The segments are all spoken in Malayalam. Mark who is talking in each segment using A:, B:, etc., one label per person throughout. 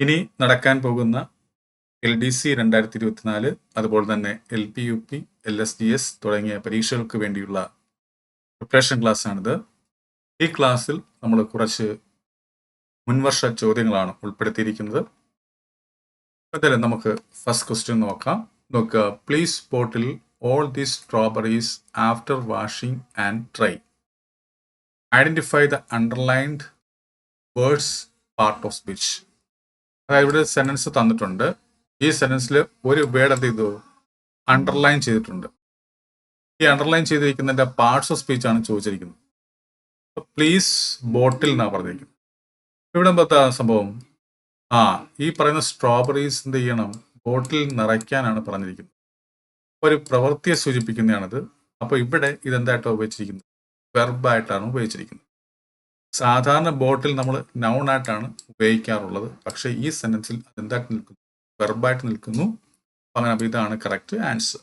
A: ഇനി നടക്കാൻ പോകുന്ന എൽ ഡി സി രണ്ടായിരത്തി ഇരുപത്തിനാല് അതുപോലെ തന്നെ L P U P L S D S തുടങ്ങിയ പരീക്ഷകൾക്ക് വേണ്ടിയുള്ള പ്രിപ്പറേഷൻ ക്ലാസ്സാണിത് ഈ ക്ലാസ്സിൽ നമ്മൾ കുറച്ച് മുൻവർഷ ചോദ്യങ്ങളാണ് ഉൾപ്പെടുത്തിയിരിക്കുന്നത്. എന്തായാലും നമുക്ക് ഫസ്റ്റ് ക്വസ്റ്റ്യൻ നോക്കാം. നോക്കുക please bottle all these strawberries after washing and try identify the underlined words part of speech അതായത് ഇവിടെ സെന്റൻസ് തന്നിട്ടുണ്ട്. ഈ സെന്റൻസിൽ ഒരു വേർഡ് എന്ത് ചെയ്തു? അണ്ടർലൈൻ ചെയ്തിട്ടുണ്ട്. ഈ അണ്ടർലൈൻ ചെയ്തിരിക്കുന്നതിന്റെ പാർട്സ് ഓഫ് സ്പീച്ച് ആണ് ചോദിച്ചിരിക്കുന്നത്. പ്ലീസ് ബോട്ടിൽ എന്നാണ് പറഞ്ഞിരിക്കുന്നത്. ഇവിടെ എന്താ സംഭവം? ആ ഈ പറയുന്ന സ്ട്രോബെറീസ് എന്ത് ചെയ്യണം? ബോട്ടിൽ നിറയ്ക്കാനാണ് പറഞ്ഞിരിക്കുന്നത്. ഒരു പ്രവൃത്തിയെ സൂചിപ്പിക്കുന്നതാണിത്. അപ്പോൾ ഇവിടെ ഇതെന്തായിട്ടാണ് ഉപയോഗിച്ചിരിക്കുന്നത്? വെർബായിട്ടാണ് ഉപയോഗിച്ചിരിക്കുന്നത്. സാധാരണ ബോട്ടിൽ നമ്മൾ നൗൺ ആയിട്ടാണ് ഉപയോഗിക്കാറുള്ളത്. പക്ഷേ ഈ സെന്റൻസിൽ അതെന്തായിട്ട് നിൽക്കുന്നു? വെർബായിട്ട് നിൽക്കുന്നു. അങ്ങനെ അപ്പോൾ ഇതാണ് കറക്റ്റ് ആൻസർ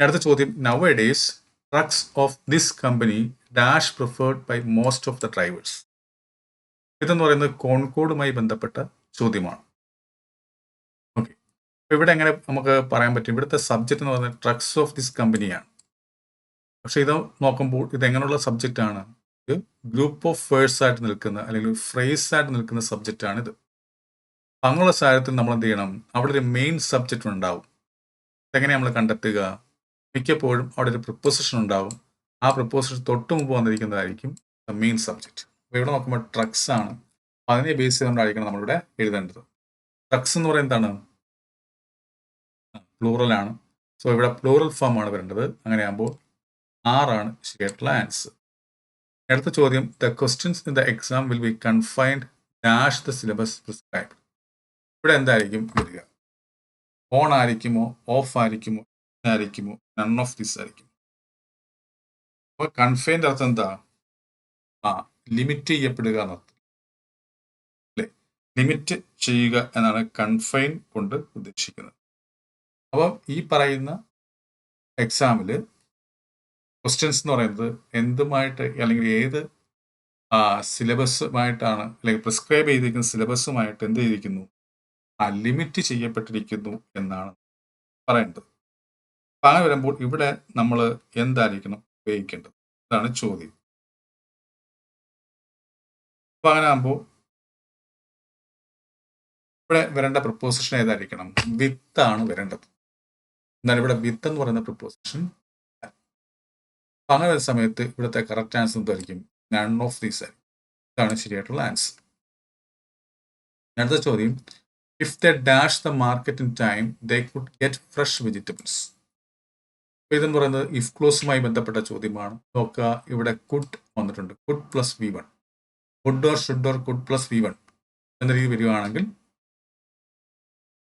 A: അടുത്ത ചോദ്യം. Nowadays trucks of this company dash preferred by most of the drivers ഇതെന്ന് പറയുന്നത് കോൺകോഡുമായി ബന്ധപ്പെട്ട ചോദ്യമാണ്. ഓക്കെ ഇവിടെ എങ്ങനെ നമുക്ക് പറയാൻ പറ്റും? ഇവിടുത്തെ സബ്ജക്റ്റ് എന്ന് പറയുന്നത് ട്രക്സ് ഓഫ് ദിസ് കമ്പനിയാണ് പക്ഷെ ഇത് നോക്കുമ്പോൾ ഇത് എങ്ങനെയുള്ള സബ്ജക്റ്റ് ആണ്? ഗ്രൂപ്പ് ഓഫ് വേർഡ്സ് ആയിട്ട് നിൽക്കുന്ന അല്ലെങ്കിൽ ഫ്രേസ് ആയിട്ട് നിൽക്കുന്ന സബ്ജക്റ്റ് ആണ് ഇത് അങ്ങനെയുള്ള സാഹചര്യത്തിൽ നമ്മൾ എന്ത് ചെയ്യണം? അവിടെ ഒരു മെയിൻ സബ്ജക്റ്റ് ഉണ്ടാവും. എങ്ങനെ നമ്മൾ കണ്ടെത്തുക? മിക്കപ്പോഴും അവിടെ ഒരു പ്രിപ്പോസിഷൻ ഉണ്ടാവും. ആ പ്രിപ്പോസിഷൻ തൊട്ട് മുമ്പ് വന്നിരിക്കുന്നതായിരിക്കും മെയിൻ സബ്ജക്റ്റ് അപ്പോൾ ഇവിടെ നോക്കുമ്പോൾ ട്രക്സ് ആണ്. അതിനെ ബേസ് ചെയ്തുകൊണ്ടായിരിക്കണം നമ്മളിവിടെ എഴുതേണ്ടത്. ട്രക്സ് എന്ന് പറയുന്നത് എന്താണ്? പ്ലൂറൽ ആണ്. സോ ഇവിടെ പ്ലൂറൽ ഫോം ആണ് വരേണ്ടത്. അങ്ങനെയാകുമ്പോൾ ആറാണ് ശരിയായിട്ടുള്ള ആൻസർ അടുത്ത ചോദ്യം the questions in the exam will be confined dash the syllabus prescribe ഇവിടെ എന്തായിരിക്കും വരിക? ഓൺ ആയിരിക്കുമോ? ഓഫ് ആയിരിക്കുമോ? ആയിരിക്കുമോ? നൺ ഓഫ് ദിസ് ആയിരിക്കും. അപ്പോൾ കൺഫൈൻഡ് അർത്ഥം എന്താ? ആ ലിമിറ്റ് ചെയ്യപ്പെടുക എന്നർത്ഥം. അല്ലേ? ലിമിറ്റ് ചെയ്യുക എന്നാണ് കൺഫൈൻ കൊണ്ട് ഉദ്ദേശിക്കുന്നത്. അപ്പം ഈ പറയുന്ന എക്സാമിൽ ക്വസ്റ്റ്യൻസ് എന്ന് പറയുന്നത് എന്തുമായിട്ട് അല്ലെങ്കിൽ ഏത് സിലബസുമായിട്ടാണ് അല്ലെങ്കിൽ പ്രിസ്ക്രൈബ് ചെയ്തിരിക്കുന്ന സിലബസുമായിട്ട് എന്ത് ചെയ്തിരിക്കുന്നു? ആ ലിമിറ്റ് ചെയ്യപ്പെട്ടിരിക്കുന്നു എന്നാണ് പറയേണ്ടത്. അപ്പം അങ്ങനെ വരുമ്പോൾ ഇവിടെ നമ്മൾ എന്തായിരിക്കണം ഉപയോഗിക്കേണ്ടത്? ഇതാണ് ചോദ്യം. അപ്പം അങ്ങനെ ആകുമ്പോൾ ഇവിടെ വരേണ്ട പ്രപ്പോസിഷൻ ഏതായിരിക്കണം? വിത്താണ് വരേണ്ടത്. എന്നാൽ ഇവിടെ വിത്ത് എന്ന് പറയുന്ന പ്രപ്പോസിഷൻ അങ്ങനെ ഒരു സമയത്ത് ഇവിടുത്തെ കറക്റ്റ് ആൻസർ എന്തായിരിക്കും? നൺ ഓഫ് ദീസ് ഇതാണ് ശരിയായിട്ടുള്ള ആൻസർ അടുത്ത ചോദ്യം. If the dash the market in time they could get fresh vegetables ഇതെന്ന് പറയുന്നത് ഇഫ് ക്ലോസുമായി ബന്ധപ്പെട്ട ചോദ്യമാണ്. നോക്കുക ഇവിടെ കുഡ് വന്നിട്ടുണ്ട്. Could plus V one could or should or could plus V one എന്ന രീതി വരികയാണെങ്കിൽ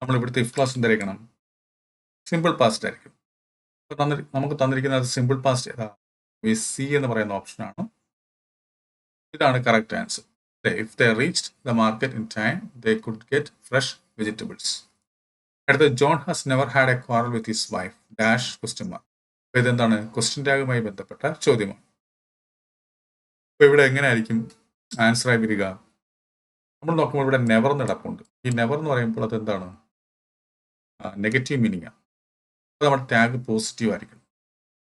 A: നമ്മൾ ഇവിടുത്തെ ഇഫ് ക്ലോസ് എന്തായിരിക്കണം? സിമ്പിൾ പാസ്റ്റ് ആയിരിക്കും. നമുക്ക് തന്നിരിക്കുന്നത് സിമ്പിൾ പാസ്റ്റ് ഏതാ? സി എന്ന് പറയുന്ന ഓപ്ഷനാണ് ഇതാണ് correct answer if the reach the market in time they could get fresh vegetables അടുത്ത John has never had a quarrel with his wife dash question mark അപ്പോൾ ഇതെന്താണ്? ക്വസ്റ്റ്യൻ ടാഗുമായി ബന്ധപ്പെട്ട ചോദ്യമാണ്. അപ്പോൾ ഇവിടെ എങ്ങനെയായിരിക്കും ആൻസറായി വരിക? നമ്മൾ നോക്കുമ്പോൾ ഇവിടെ നെവർ നടപ്പുണ്ട് ഈ നെവർ എന്ന് പറയുമ്പോൾ അത് എന്താണ് നെഗറ്റീവ് മീനിങ് ആണ്. അപ്പോൾ നമ്മുടെ ടാഗ് പോസിറ്റീവ് ആയിരിക്കണം.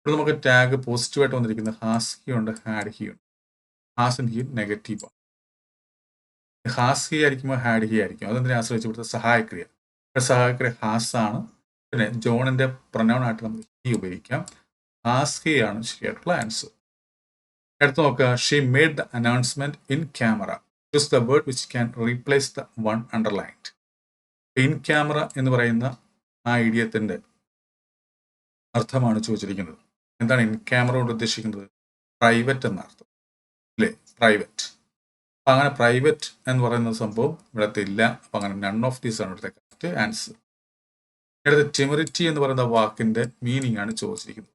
A: ഇവിടെ നമുക്ക് ടാഗ് പോസിറ്റീവായിട്ട് വന്നിരിക്കുന്നത് ഹാസ് ഹി ഉണ്ട് ഹാഡ് ഹി ഉണ്ട്. ഹാസ് ആൻഡ് ഹി ആണ്. ഹാസ് ഹി ആയിരിക്കുമ്പോൾ ഹാഡ് ഹി ആയിരിക്കും. അതെന്തിനെ ആശ്രയിച്ച് ഇവിടുത്തെ സഹായക്രിയ സഹായക്രിയ ഹാസ് ആണ്. പിന്നെ ജോണിന്റെ പ്രൊനൗൺ ആയിട്ട് നമുക്ക് ഹി ഉപയോഗിക്കാം. ഹാസ് ഹി ആണ് ശരിയായിട്ടുള്ള ആൻസർ അടുത്ത് നോക്കുക. She made the announcement in camera choose the word which can replace the one underlined in camera എന്ന് പറയുന്ന ആ ഐഡിയത്തിന്റെ അർത്ഥമാണ് ചോദിച്ചിരിക്കുന്നത്. എന്താണ് ഇൻ ക്യാമറ കൊണ്ട് ഉദ്ദേശിക്കുന്നത്? പ്രൈവറ്റ് എന്നർത്ഥം അല്ലേ? പ്രൈവറ്റ്. അപ്പം അങ്ങനെ പ്രൈവറ്റ് എന്ന് പറയുന്ന സംഭവം ഇവിടുത്തെ ഇല്ല. അപ്പം അങ്ങനെ നൺ ഓഫ് ദീസ് ആണ് ഇവിടുത്തെ കറക്റ്റ് ആൻസർ ഇവിടുത്തെ ടിമറിറ്റി എന്ന് പറയുന്ന വാക്കിന്റെ മീനിങ് ആണ് ചോദിച്ചിരിക്കുന്നത്.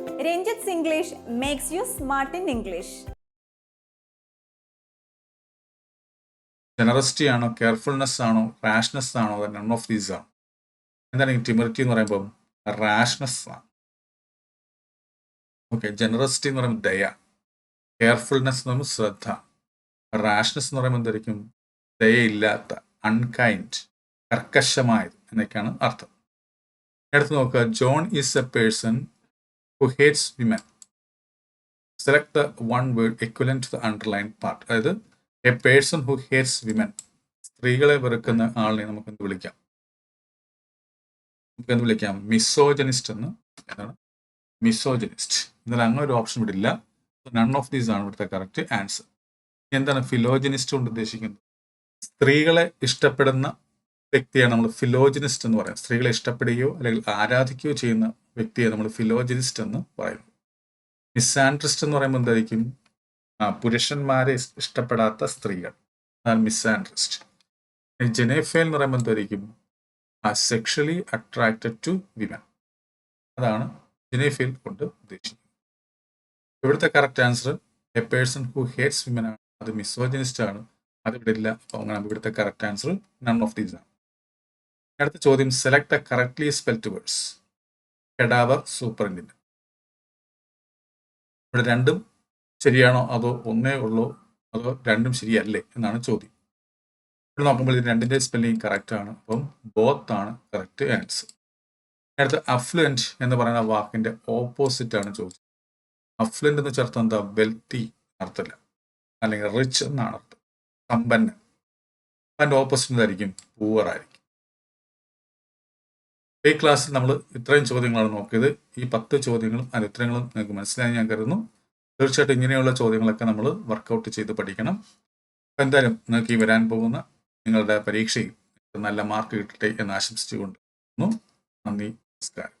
B: Ranjith's English makes you smart in English
A: generosity ആണോ കെയർഫുൾനെസ് ആണോ റാഷ്നെസ് ആണോ നൺ ഓഫ് ദീസ് ആണ്. എന്താണ് ടിമറിറ്റി എന്ന് പറയുമ്പോൾ റാഷ്നെസ് ആണ്. ഓക്കെ ജനറസിറ്റി എന്ന് പറയുമ്പോൾ ദയ. കെയർഫുൾനെസ് എന്ന് പറയുമ്പോൾ ശ്രദ്ധ. റാഷ്നെസ് എന്ന് പറയുമ്പോൾ എന്തായിരിക്കും? ദയയില്ലാത്ത അൺകൈൻഡ് കർക്കശമായത് എന്നൊക്കെയാണ് അർത്ഥം. അടുത്ത് നോക്കുക John is a person who hates women select the one word equivalent to the underlined part. അതായത് a person who hates women സ്ത്രീകളെ വെറുക്കുന്ന ആളിനെ നമുക്ക് എന്ത് വിളിക്കാം? നമുക്ക് എന്ത് വിളിക്കാം? മിസോജനിസ്റ്റ് എന്ന് എന്താണ്? മിസോജനിസ്റ്റ് എന്നാൽ അങ്ങനെ ഒരു ഓപ്ഷൻ ഇവിടെ ഇല്ല. നൺ ഓഫ് ദീസ് ആണ് ഇവിടുത്തെ കറക്റ്റ് ആൻസർ എന്താണ് ഫിലോജനിസ്റ്റ് കൊണ്ട് ഉദ്ദേശിക്കുന്നത്? സ്ത്രീകളെ ഇഷ്ടപ്പെടുന്ന വ്യക്തിയാണ് നമ്മൾ ഫിലോജിനിസ്റ്റ് എന്ന് പറയുന്നത്. സ്ത്രീകളെ ഇഷ്ടപ്പെടുകയോ അല്ലെങ്കിൽ ആരാധിക്കുകയോ ചെയ്യുന്ന വ്യക്തിയെ നമ്മൾ ഫിലോജിനിസ്റ്റ് എന്ന് പറയുന്നു. മിസ്സാൻഡ്രിസ്റ്റ് എന്ന് പറയുമ്പോൾ എന്തായിരിക്കും? പുരുഷന്മാരെ ഇഷ്ടപ്പെടാത്ത സ്ത്രീകൾ. അതാണ് മിസ്സാൻഡ്രിസ്റ്റ് ജെനേഫേൽ എന്ന് പറയുമ്പോൾ എന്തായിരിക്കും? സെക്ഷലി അട്രാക്റ്റഡ് ടു വിമൻ അതാണ് ജെനേഫേൽ കൊണ്ട് ഉദ്ദേശിക്കുന്നത്. ഇവിടുത്തെ correct answer a person who hates women ആണ്. അത് മിസോജിനിസ്റ്റ് ആണ്. അത് ഇവിടെ ഇല്ല. അപ്പോൾ അങ്ങനെ ഇവിടുത്തെ correct answer none of these ആണ്. അടുത്ത ചോദ്യം select the correctly spelt words cadaver superintendent ഇവിടെ രണ്ടും ശരിയാണോ? അതോ ഒന്നേ ഉള്ളൂ? അതോ രണ്ടും ശരിയല്ലേ എന്നാണ് ചോദ്യം. ഇവിടെ നോക്കുമ്പോൾ ഇത് രണ്ടിന്റെ സ്പെല്ലിംഗ് കറക്റ്റ് ആണ്. അപ്പം ബോത്ത് ആണ് കറക്റ്റ് ആൻസർ അടുത്ത അഫ്ലുവന്റ് എന്ന് പറയുന്ന വാക്കിന്റെ ഓപ്പോസിറ്റ് ആണ് ചോദിച്ചത് അഫ്ലുവന്റ് എന്ന് ചേർത്ത് എന്താ? വെൽത്തി അർത്ഥമില്ല അല്ലെങ്കിൽ റിച്ച് എന്നാണ് അർത്ഥം. സമ്പന്നൻ. അതിന്റെ ഓപ്പോസിറ്റ് എന്തായിരിക്കും? പൂവർ ആയിരിക്കും. ഈ ക്ലാസ്സിൽ നമ്മൾ ഇത്രയും ചോദ്യങ്ങളാണ് നോക്കിയത്. ഈ പത്ത് ചോദ്യങ്ങളും അതിന് ഉത്തരങ്ങളും നിങ്ങൾക്ക് മനസ്സിലായി ഞാൻ കരുതുന്നു. തീർച്ചയായിട്ടും ഇങ്ങനെയുള്ള ചോദ്യങ്ങളൊക്കെ നമ്മൾ വർക്കൗട്ട് ചെയ്ത് പഠിക്കണം. അപ്പം എന്തായാലും നിങ്ങൾക്ക് ഈ വരാൻ പോകുന്ന നിങ്ങളുടെ പരീക്ഷയിൽ നല്ല മാർക്ക് കിട്ടട്ടെ എന്ന് ആശംസിച്ചുകൊണ്ട് നന്ദി നമസ്കാരം.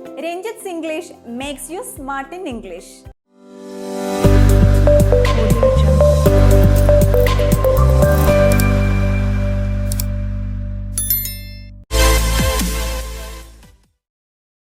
B: Ranjit's English makes you smart in English.